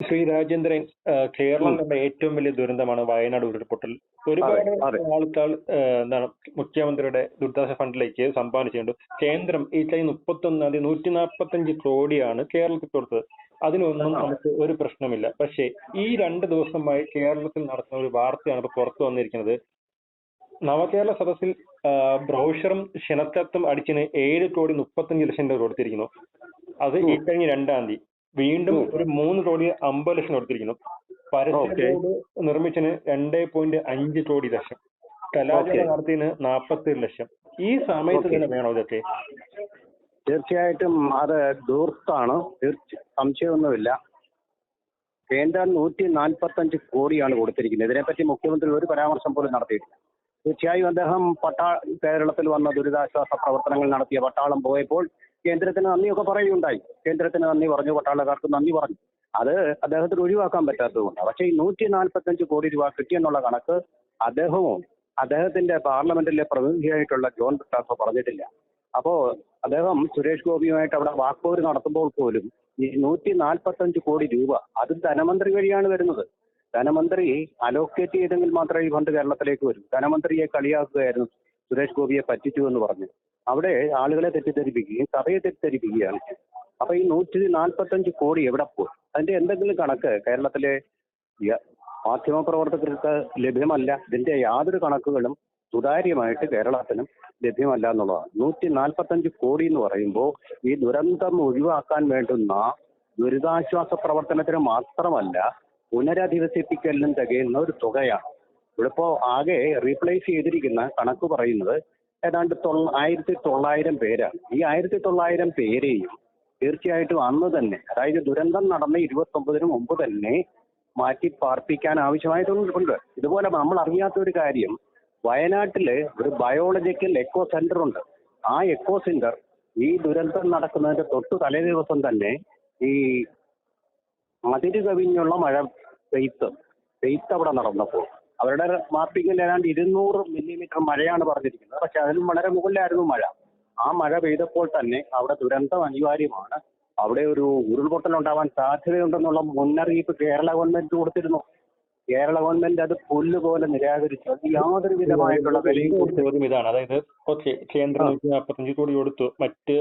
ശ്രീ രാജേന്ദ്രൻ കേരളം കണ്ട ഏറ്റവും വലിയ ദുരന്തമാണ് വയനാട് ഉരുൾപൊട്ടൽ. ഒരുപാട്. ആൾക്കാർ എന്താണ് മുഖ്യമന്ത്രിയുടെ ദുരിതാശ്വാസ ഫണ്ടിലേക്ക് സംഭാവന ചെയ്യുന്നുണ്ട് കേന്ദ്രം ഈ കഴിഞ്ഞ മുപ്പത്തൊന്നാം തീയതി നൂറ്റി നാൽപ്പത്തഞ്ച് കോടിയാണ് കേരളത്തിൽ കൊടുത്തത്. അതിനൊന്നും നമുക്ക് ഒരു പ്രശ്നമില്ല. പക്ഷേ ഈ രണ്ട് ദിവസമായി കേരളത്തിൽ നടക്കുന്ന ഒരു വാർത്തയാണ് പുറത്തു വന്നിരിക്കുന്നത്. നവകേരള സദസ്സിൽ ബ്രോഷറും ക്ഷണക്കത്തും അടിച്ചിന് ഏഴ് കോടി മുപ്പത്തഞ്ച് ലക്ഷം രൂപ കൊടുത്തിരിക്കുന്നു. അത് ഈ കഴിഞ്ഞ രണ്ടാം തീയതി. വീണ്ടും ഒരു മൂന്ന് കോടി അമ്പത് ലക്ഷം കൊടുത്തിരിക്കുന്നു. പരസ്യ നിർമ്മിച്ചതിന് രണ്ടേ പോയിന്റ് അഞ്ച് കോടി ലക്ഷം. കലാചാര നാൽപ്പത്തി ലക്ഷം. ഈ സമയത്ത്. തന്നെ വേണോ ഇതൊക്കെ? തീർച്ചയായിട്ടും അത് ദൂർത്താണ്. തീർച്ച സംശയമൊന്നുമില്ല. കേന്ദ്രം നൂറ്റി നാൽപ്പത്തഞ്ച് കോടിയാണ് കൊടുത്തിരിക്കുന്നത്. ഇതിനെപ്പറ്റി മുഖ്യമന്ത്രി ഒരു പരാമർശം പോലും നടത്തിയിട്ടില്ല. തീർച്ചയായും അദ്ദേഹം പട്ടാ കേരളത്തിൽ വന്ന ദുരിതാശ്വാസ പ്രവർത്തനങ്ങൾ നടത്തിയ പട്ടാളം പോയപ്പോൾ കേന്ദ്രത്തിന് നന്ദിയൊക്കെ പറയുകയുണ്ടായി. കേന്ദ്രത്തിന് നന്ദി പറഞ്ഞു പട്ടാളക്കാർക്ക് നന്ദി പറഞ്ഞു. അത് അദ്ദേഹത്തിന് ഒഴിവാക്കാൻ പറ്റാത്തതുകൊണ്ടാണ്. പക്ഷേ ഈ നൂറ്റി നാൽപ്പത്തഞ്ച് കോടി രൂപ കിട്ടിയെന്നുള്ള കണക്ക് അദ്ദേഹവും അദ്ദേഹത്തിന്റെ പാർലമെന്റിലെ പ്രതിനിധിയായിട്ടുള്ള ജോൺ ബ്രിട്ടാസോ പറഞ്ഞിട്ടില്ല. അപ്പോ അദ്ദേഹം സുരേഷ് ഗോപിയുമായിട്ട് അവിടെ വാക്പോര് നടത്തുമ്പോൾ പോലും ഈ നൂറ്റി നാൽപ്പത്തഞ്ച് കോടി രൂപ അത് ധനമന്ത്രി വഴിയാണ് വരുന്നത്. ധനമന്ത്രി അലോക്കേറ്റ് ചെയ്തെങ്കിൽ മാത്രമേ ഈ ഫണ്ട് കേരളത്തിലേക്ക് വരൂ. ധനമന്ത്രിയെ കളിയാക്കുകയായിരുന്നു സുരേഷ് ഗോപിയെ പറ്റിച്ചു എന്ന് പറഞ്ഞു. അവിടെ ആളുകളെ തെറ്റിദ്ധരിപ്പിക്കുകയും സഭയെ തെറ്റിദ്ധരിപ്പിക്കുകയാണ്. അപ്പൊ ഈ നൂറ്റി നാൽപ്പത്തഞ്ച് കോടി എവിടെ പോയി? അതിന്റെ എന്തെങ്കിലും കണക്ക് കേരളത്തിലെ മാധ്യമ പ്രവർത്തകർക്ക് ലഭ്യമല്ല. ഇതിന്റെ യാതൊരു കണക്കുകളും സുതാര്യമായിട്ട് കേരളത്തിനും ലഭ്യമല്ല എന്നുള്ളതാണ്. നൂറ്റി നാൽപ്പത്തഞ്ച് കോടി എന്ന് പറയുമ്പോൾ ഈ ദുരന്തം ഒഴിവാക്കാൻ വേണ്ടുന്ന ദുരിതാശ്വാസ പ്രവർത്തനത്തിന് മാത്രമല്ല പുനരധിവസിപ്പിക്കലിനും തികയുന്ന ഒരു തുകയാണ്. ഇവിടെ ഇപ്പോ ആകെ റീപ്ലേസ് ചെയ്തിരിക്കുന്ന കണക്ക് പറയുന്നത് ഏതാണ്ട് ആയിരത്തി തൊള്ളായിരം പേരാണ്. ഈ ആയിരത്തി തൊള്ളായിരം പേരെയും തീർച്ചയായിട്ടും അന്ന് തന്നെ അതായത് ദുരന്തം നടന്ന ഇരുപത്തി ഒമ്പതിന് മുമ്പ് തന്നെ മാറ്റി പാർപ്പിക്കാൻ ആവശ്യമായിട്ടുണ്ട്. ഇതുപോലെ നമ്മൾ അറിയാത്ത ഒരു കാര്യം വയനാട്ടിൽ ഒരു ബയോളജിക്കൽ എക്കോ സെന്റർ ഉണ്ട്. ആ എക്കോ സെന്റർ ഈ ദുരന്തം നടക്കുന്നതിന്റെ തൊട്ട് തലേ ദിവസം തന്നെ ഈ അതിര് കവിഞ്ഞുള്ള മഴ പെയ്ത്ത് പെയ്ത്ത് അവിടെ നടന്നപ്പോൾ അവരുടെ മാപ്പിങ്ങിൽ ഏതാണ്ട് ഇരുന്നൂറ് മില്ലിമീറ്റർ മഴയാണ് പറഞ്ഞിരിക്കുന്നത്. പക്ഷെ അതിലും വളരെ മുകളിലായിരുന്നു മഴ. ആ മഴ പെയ്തപ്പോൾ തന്നെ അവിടെ ദുരന്തം അനിവാര്യമാണ്. അവിടെ ഒരു ഉരുൾപൊട്ടൽ ഉണ്ടാവാൻ സാധ്യതയുണ്ടെന്നുള്ള മുന്നറിയിപ്പ് കേരള ഗവൺമെന്റ് കൊടുത്തിരുന്നു. കേരള ഗവൺമെന്റ് അത് പുല്ലുപോലെ നിരാകരിച്ചു. അത് യാതൊരു വിധമായിട്ടുള്ള ചോദ്യം ഇതാണ്. അതായത് ഓക്കെ കേന്ദ്രം. നൂറ്റി നാൽപ്പത്തഞ്ച് കോടി കൊടുത്തു. മറ്റ്.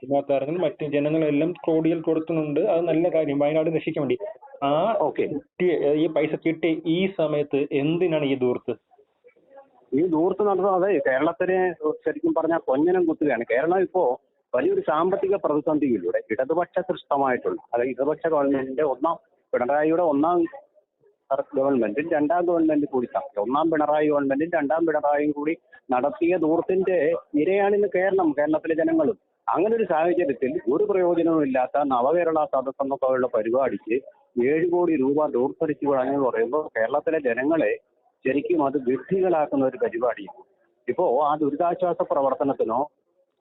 സിനിമാ താരങ്ങൾ മറ്റ് ജനങ്ങളെല്ലാം കോടികൾ കൊടുക്കുന്നുണ്ട് അത് നല്ല കാര്യം. വയനാട് രക്ഷിക്കാൻ വേണ്ടി. ആ ഓക്കെ. കിട്ടിയ ഈ പൈസ കിട്ടിയ ഈ സമയത്ത് എന്തിനാണ് ഈ ദൂർത്ത്? ഈ ദൂർത്ത് നടന്നത് അതെ കേരളത്തിന് ശരിക്കും പറഞ്ഞാൽ കൊഞ്ഞനം കുത്തുകയാണ്. കേരളം ഇപ്പോ വലിയൊരു സാമ്പത്തിക പ്രതിസന്ധിയിലൂടെ ഇടതുപക്ഷ സൃഷ്ടമായിട്ടുള്ള അതായത് ഇടതുപക്ഷ ഗവൺമെന്റിന്റെ ഒന്നാം പിണറായിയുടെ ഒന്നാം ഗവൺമെന്റും രണ്ടാം ഗവൺമെന്റ് കൂടി ഒന്നാം പിണറായി ഗവൺമെന്റും രണ്ടാം പിണറായിയും കൂടി നടത്തിയ ദൂർത്തിന്റെ ഇരയാണ് ഇന്ന് കേരളം കേരളത്തിലെ ജനങ്ങളും. അങ്ങനെ ഒരു സാഹചര്യത്തിൽ ഒരു പ്രയോജനവും ഇല്ലാത്ത നവകേരള സദസ് എന്നൊക്കെയുള്ള പരിപാടിക്ക് ഏഴ് കോടി രൂപ ഡോർത്തടിച്ചു കളഞ്ഞെന്ന് പറയുമ്പോൾ കേരളത്തിലെ ജനങ്ങളെ ശരിക്കും അത് വിഡ്ഢികളാക്കുന്ന ഒരു പരിപാടിയാണ്. ഇപ്പോ ആ ദുരിതാശ്വാസ പ്രവർത്തനത്തിനോ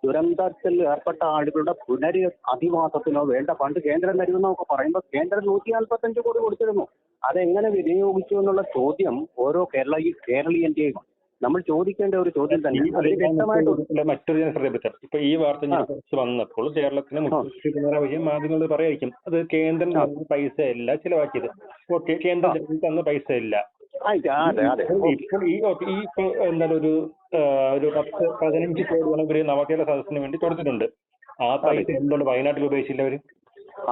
ദുരന്തത്തിൽ ഏർപ്പെട്ട ആളുകളുടെ പുനര് അധിവാസത്തിനോ വേണ്ട ഫണ്ട് കേന്ദ്രം തരുമെന്നൊക്കെ പറയുമ്പോൾ കേന്ദ്രം നൂറ്റി നാൽപ്പത്തഞ്ച് കോടി കൊടുത്തിരുന്നു. അതെങ്ങനെ വിനിയോഗിച്ചു എന്നുള്ള ചോദ്യം ഓരോ കേരള കേരളീയന്റെയും നമ്മൾ ചോദിക്കേണ്ട ഒരു ചോദ്യം തന്നെ. അല്ല, മറ്റൊരു ശ്രദ്ധപ്പെട്ട ഇപ്പൊ ഈ വാർത്ത ഞാൻ വന്നപ്പോൾ കേരളത്തിലെ മുഖ്യമന്ത്രി പിണറായി വിജയൻ മാധ്യമങ്ങൾ പറയായിരിക്കും അത് കേന്ദ്രം. പൈസ അല്ല ചിലവാക്കിയത്. ഓക്കെ കേന്ദ്രം തന്ന പൈസ ഇല്ല അതെ ഇപ്പോൾ ഈ ഈ എന്താണ് ഒരു ഒരു പത്ത് പതിനഞ്ച് കോടി ഇവർ നവകേരള സദസ്സിന് വേണ്ടി കൊടുത്തിട്ടുണ്ട്. ആ പൈസ എന്തുകൊണ്ട് വയനാട്ടിൽ ഉപയോഗിച്ചില്ല അവർ?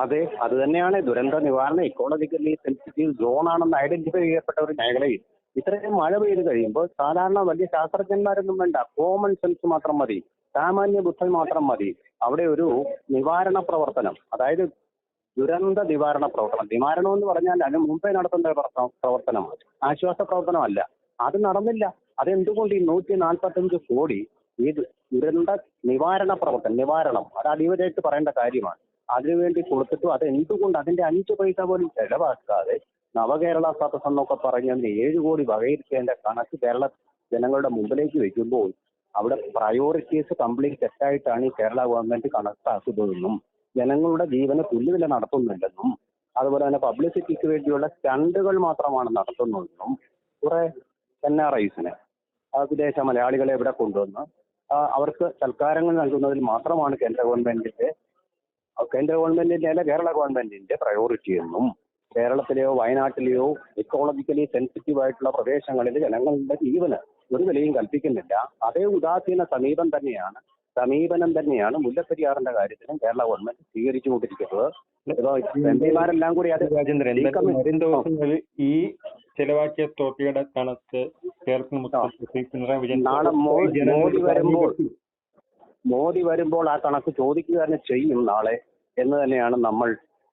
അതെ അത് തന്നെയാണ് ദുരന്ത നിവാരണ ഇക്കോളജിക്കലി സെൻസിറ്റീവ് സോൺ ആണെന്ന് ഐഡന്റിഫൈ ചെയ്യപ്പെട്ട ഒരു മേഖലയിൽ. ഇത്രയും മഴ പെയ്ത് കഴിയുമ്പോൾ സാധാരണ വലിയ ശാസ്ത്രജ്ഞന്മാരൊന്നും വേണ്ട. കോമൺ സെൻസ് മാത്രം മതി. സാമാന്യ ബുദ്ധൻ മാത്രം മതി. അവിടെ ഒരു നിവാരണ പ്രവർത്തനം. അതായത് ദുരന്ത നിവാരണ പ്രവർത്തനം. നിവാരണം എന്ന് പറഞ്ഞാൽ അതിന് മുമ്പേ നടത്തേണ്ട പ്രവർത്തനം- ആശ്വാസ പ്രവർത്തനമല്ല. അത് നടന്നില്ല. അതെന്തുകൊണ്ട് ഈ നൂറ്റി നാൽപ്പത്തഞ്ച് കോടി ഈ ദുരന്ത നിവാരണ പ്രവർത്തനം നിവാരണം അത് അടിവരായിട്ട് പറയേണ്ട കാര്യമാണ്. അതിനുവേണ്ടി കൊടുത്തിട്ടും അത് എന്തുകൊണ്ട് അതിന്റെ അഞ്ച് പൈസ പോലും ചെലവാക്കാതെ നവകേരള സദസ് എന്നൊക്കെ പറഞ്ഞ് അതിന് ഏഴ് കോടി വകയിരുത്തേണ്ട കണക്ക് കേരള ജനങ്ങളുടെ മുമ്പിലേക്ക് വെക്കുമ്പോൾ അവിടെ പ്രയോറിറ്റീസ് കംപ്ലീറ്റ് തെറ്റായിട്ടാണ് ഈ കേരള ഗവൺമെന്റ് കണക്കാക്കുന്നതെന്നും ജനങ്ങളുടെ ജീവന് തുല്യവില നടത്തുന്നില്ലെന്നും അതുപോലെ തന്നെ പബ്ലിസിറ്റിക്ക് വേണ്ടിയുള്ള സ്റ്റണ്ടുകൾ മാത്രമാണ് നടത്തുന്നതെന്നും കുറെ എൻ ആർ ഐസിനെ വിദേശ മലയാളികളെ ഇവിടെ കൊണ്ടുവന്ന് അവർക്ക് സൽക്കാരങ്ങൾ നൽകുന്നതിൽ മാത്രമാണ് കേന്ദ്ര ഗവൺമെന്റിന്റെ കേന്ദ്ര ഗവൺമെന്റിന്റെ അല്ല കേരള ഗവൺമെന്റിന്റെ പ്രയോറിറ്റി എന്നും കേരളത്തിലെയോ വയനാട്ടിലെയോ ഇക്കോളജിക്കലി സെൻസിറ്റീവ് ആയിട്ടുള്ള പ്രദേശങ്ങളിൽ ജനങ്ങളുടെ ജീവന് ഒരു വിലയും കൽപ്പിക്കുന്നില്ല. അതേ ഉദാസീന സമീപം തന്നെയാണ് സമീപനം തന്നെയാണ് മുല്ലപ്പെരിയാറിന്റെ കാര്യത്തിലും കേരള ഗവൺമെന്റ് സ്വീകരിച്ചുകൊണ്ടിരിക്കുന്നത്. എംപിമാരെല്ലാം കൂടി അത് രാജേന്ദ്രൻ ഈ ചെലവാക്കിയ തുകയുടെ കണക്ക് കേരളത്തിന് നാളെ മോദി വരുമ്പോൾ മോദി വരുമ്പോൾ ആ കണക്ക് ചോദിക്കുക തന്നെ ചെയ്യും നാളെ എന്ന് തന്നെയാണ് നമ്മൾ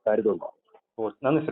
കരുതുന്നത്. Вот, на них